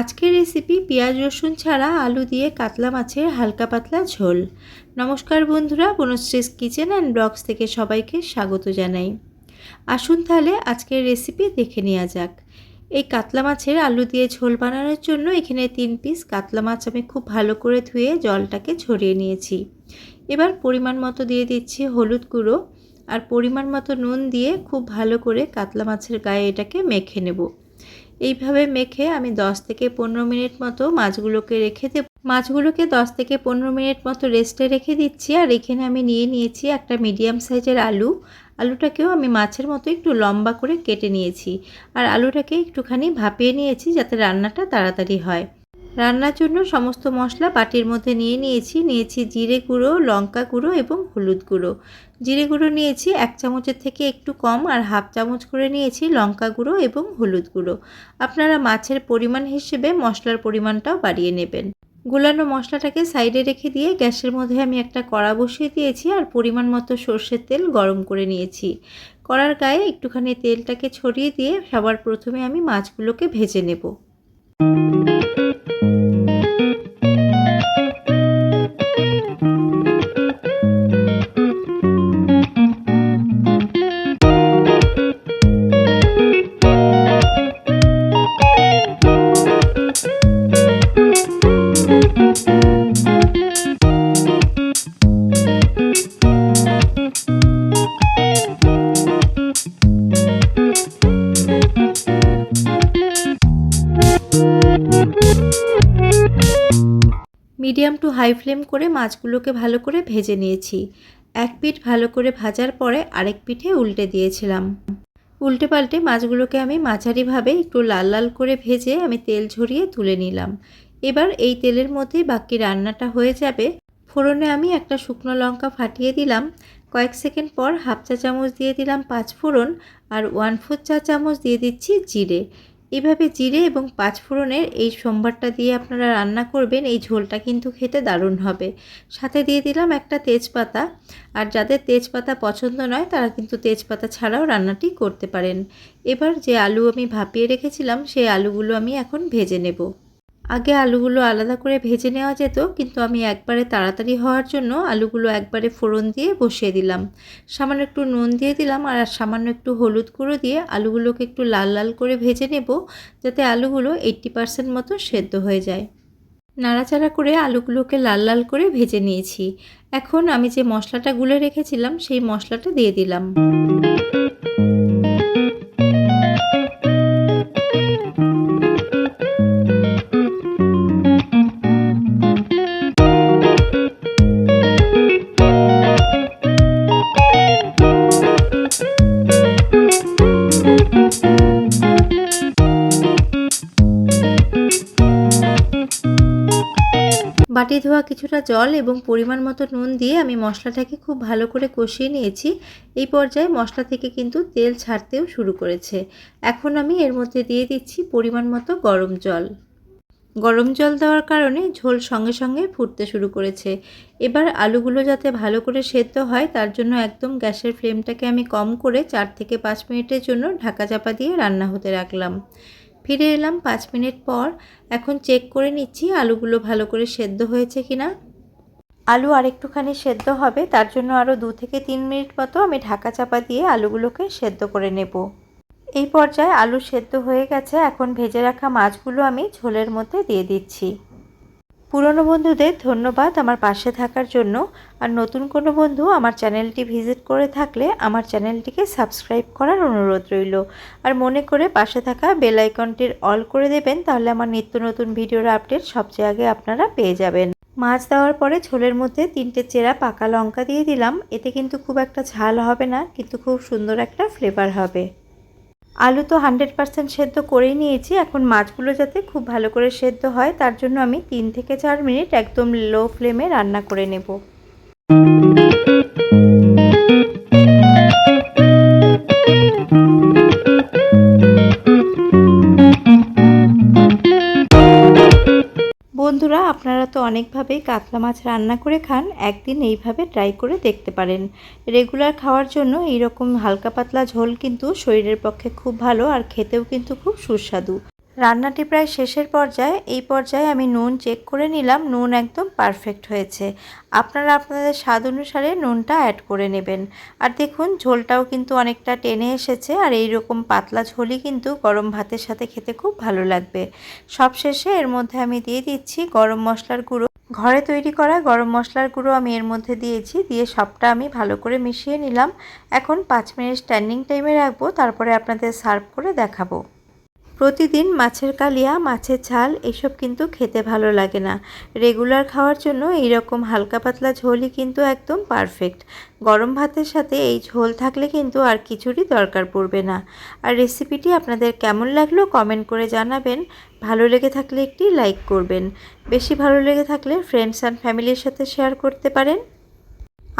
আজকের রেসিপি পেঁয়াজ রসুন ছাড়া আলু দিয়ে কাতলা মাছের হালকা পাতলা ঝোল। নমস্কার বন্ধুরা, বনশ্রীস কিচেন অ্যান্ড ব্লগস থেকে সবাইকে স্বাগত জানাই। আসুন তাহলে আজকের রেসিপি দেখে নেওয়া যাক। এই কাতলা মাছের আলু দিয়ে ঝোল বানানোর জন্য এখানে তিন পিস কাতলা মাছ আমি খুব ভালো করে ধুয়ে জলটাকে ছড়িয়ে নিয়েছি। এবার পরিমাণ মতো দিয়ে দিচ্ছি হলুদ গুঁড়ো আর পরিমাণ মতো নুন দিয়ে খুব ভালো করে কাতলা মাছের গায়ে এটাকে মেখে নেব। এইভাবে মেখে আমি 10 থেকে পনেরো মিনিট মতো মাছগুলোকে রেখে দেব। মাছগুলোকে 10 থেকে পনেরো মিনিট মতো রেস্টে রেখে দিচ্ছি আর এখানে আমি নিয়ে নিয়েছি একটা মিডিয়াম সাইজের আলু। আলুটাকেও আমি মাছের মতো একটু লম্বা করে কেটে নিয়েছি। আর আলুটাকে একটুখানি ভাপিয়ে নিয়েছি যাতে রান্নাটা তাড়াতাড়ি হয়। রান্নার জন্য সমস্ত মশলা বাটির মধ্যে নিয়ে নিয়েছি। নিয়েছি জিরে গুঁড়ো, লঙ্কা গুঁড়ো এবং হলুদ গুঁড়ো। জিরে গুঁড়ো নিয়েছি এক চামচের থেকে একটু কম আর হাফ চামচ করে নিয়েছি লঙ্কা গুঁড়ো এবং হলুদ গুঁড়ো। আপনারা মাছের পরিমাণ হিসেবে মশলার পরিমাণটাও বাড়িয়ে নেবেন। গুলানো মশলাটাকে সাইডে রেখে দিয়ে গ্যাসের মধ্যে আমি একটা কড়া বসিয়ে দিয়েছি আর পরিমাণ মতো সর্ষের তেল গরম করে নিয়েছি। কড়ার গায়ে একটুখানি তেলটাকে ছড়িয়ে দিয়ে সবার প্রথমে আমি মাছগুলোকে ভেজে নেব। মিডিয়াম টু হাই ফ্লেম করে মাছগুলোকে ভালো করে ভেজে নিয়েছি। এক পিঠ ভালো করে ভাজার পরে আরেক পিঠে উল্টে দিয়েছিলাম। উল্টে পাল্টে মাছগুলোকে আমি মাঝারিভাবে একটু লাল লাল করে ভেজে আমি তেল ঝরিয়ে তুলে নিলাম। এবার এই তেলের মধ্যে বাকি রান্নাটা হয়ে যাবে। ফোড়নে আমি একটা শুকনো লঙ্কা ফাটিয়ে দিলাম। কয়েক সেকেন্ড পর হাফ চা চামচ দিয়ে দিলাম পাঁচ ফোড়ন আর ওয়ান ফোর চা চামচ দিয়ে দিচ্ছি জিরে। এভাবে জিরে এবং পাঁচফোড়নের এই সোমবারটা দিয়ে আপনারা রান্না করবেন, এই ঝোলটা কিন্তু খেতে দারুণ হবে। সাথে দিয়ে দিলাম একটা তেজপাতা। আর যাদের তেজপাতা পছন্দ নয়, তারা কিন্তু তেজপাতা ছাড়াও রান্নাটি করতে পারেন। এবার যে আলু আমি ভাপিয়ে রেখেছিলাম, সেই আলুগুলো আমি এখন ভেজে নেব। আগে আলুগুলো আলাদা করে ভেজে নেওয়া যেত, কিন্তু আমি একবারে তাড়াতাড়ি হওয়ার জন্য আলুগুলো একবারে ফোড়ন দিয়ে বসিয়ে দিলাম। সামান্য একটু নুন দিয়ে দিলাম আর সামান্য একটু হলুদ গুঁড়ো দিয়ে আলুগুলোকে একটু লাল লাল করে ভেজে নেব, যাতে আলুগুলো এইট্টি পারসেন্ট মতো সেদ্ধ হয়ে যায়। নাড়াচাড়া করে আলুগুলোকে লাল লাল করে ভেজে নিয়েছি। এখন আমি যে মশলাটা গুলে রেখেছিলাম, সেই মশলাটা দিয়ে দিলাম। বাটি ধোয়া কিছুটা জল এবং পরিমাণ মতো নুন দিয়ে আমি মশলাটাকে খুব ভালো করে কষিয়ে নিয়েছি। এই পর্যায়ে মশলা থেকে কিন্তু তেল ছাড়তেও শুরু করেছে। এখন আমি এর মধ্যে দিয়ে দিচ্ছি পরিমাণ মতো গরম জল। গরম জল দেওয়ার কারণে ঝোল সঙ্গে সঙ্গে ফুটতে শুরু করেছে। এবার আলুগুলো যাতে ভালো করে সেদ্ধ হয়, তার জন্য একদম গ্যাসের ফ্লেমটাকে আমি কম করে চার থেকে পাঁচ মিনিটের জন্য ঢাকা চাপা দিয়ে রান্না হতে রাখলাম। ফিরে এলাম পাঁচ মিনিট পর। এখন চেক করে নিচ্ছি আলুগুলো ভালো করে সেদ্ধ হয়েছে কি না আলু আরেকটুখানি সেদ্ধ হবে, তার জন্য আরও দু থেকে তিন মিনিট মতো আমি ঢাকা চাপা দিয়ে আলুগুলোকে সেদ্ধ করে নেব। এই পর্যায়ে আলু সেদ্ধ হয়ে গেছে, এখন ভেজে রাখা মাছগুলো আমি ঝোলের মধ্যে দিয়ে দিচ্ছি। পুরনো বন্ধুদের ধন্যবাদ আমার পাশে থাকার জন্য। আর নতুন কোনো বন্ধু আমার চ্যানেলটি ভিজিট করে থাকলে আমার চ্যানেলটিকে সাবস্ক্রাইব করার অনুরোধ রইল। আর মনে করে পাশে থাকা বেল আইকনটির অল করে দেবেন, তাহলে আমার নিত্য নতুন ভিডিওর আপডেট সবচেয়ে আগে আপনারা পেয়ে যাবেন। মাছ দেওয়ার পরে ঝোলের মধ্যে তিনটে চেরা পাকা লঙ্কা দিয়ে দিলাম। এতে কিন্তু খুব একটা ঝাল হবে না, কিন্তু খুব সুন্দর একটা ফ্লেভার হবে। আলু তো হান্ড্রেড পারসেন্ট সেদ্ধ করেই নিয়েছি, এখন মাছগুলো যাতে খুব ভালো করে সেদ্ধ হয়, তার জন্য আমি তিন থেকে চার মিনিট একদম লো ফ্লেমে রান্না করে নেব। আপনারা তো অনেকভাবেই কাতলা মাছ রান্না করে খান, একদিন এইভাবে ট্রাই করে দেখতে পারেন। রেগুলার খাওয়ার জন্য এই রকম হালকা পাতলা ঝোল কিন্তু শরীরের পক্ষে খুব ভালো আর খেতেও কিন্তু খুব সুস্বাদু। রান্নাটি প্রায় শেষের পর্যায়ে, এই পর্যায়ে আমি নুন চেক করে নিলাম। নুন একদম পারফেক্ট হয়েছে। আপনারা আপনাদের স্বাদ অনুসারে নুনটা অ্যাড করে নেবেন। আর দেখুন, ঝোলটাও কিন্তু অনেকটা টেনে এসেছে আর এই রকম পাতলা ঝোলই কিন্তু গরম ভাতের সাথে খেতে খুব ভালো লাগবে। সবশেষে এর মধ্যে আমি দিয়ে দিচ্ছি গরম মশলার গুঁড়ো। ঘরে তৈরি করা গরম মশলার গুঁড়ো আমি এর মধ্যে দিয়েছি, দিয়ে সবটা আমি ভালো করে মিশিয়ে নিলাম। এখন পাঁচ মিনিট স্ট্যান্ডিং টাইমে রাখব, তারপরে আপনাদের সার্ভ করে দেখাবো। প্রতিদিন মাছের কালিয়া, মাছের ঝাল এসব কিন্তু খেতে ভালো লাগে না। রেগুলার খাওয়ার জন্য এই রকম হালকা পাতলা ঝোলই কিন্তু একদম পারফেক্ট। গরম ভাতের সাথে এই ঝোল থাকলে কিন্তু আর কিছুরই দরকার পড়বে না। আর রেসিপিটি আপনাদের কেমন লাগল কমেন্ট করে জানাবেন। ভালো লেগে থাকলে একটি লাইক করবেন। বেশি ভালো লেগে থাকলে ফ্রেন্ডস অ্যান্ড ফ্যামিলির সাথে শেয়ার করতে পারেন।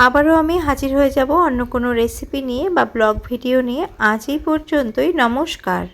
আবারও আমি হাজির হয়ে যাব অন্য কোনো রেসিপি নিয়ে বা ব্লগ ভিডিও নিয়ে। আজই পর্যন্তই, নমস্কার।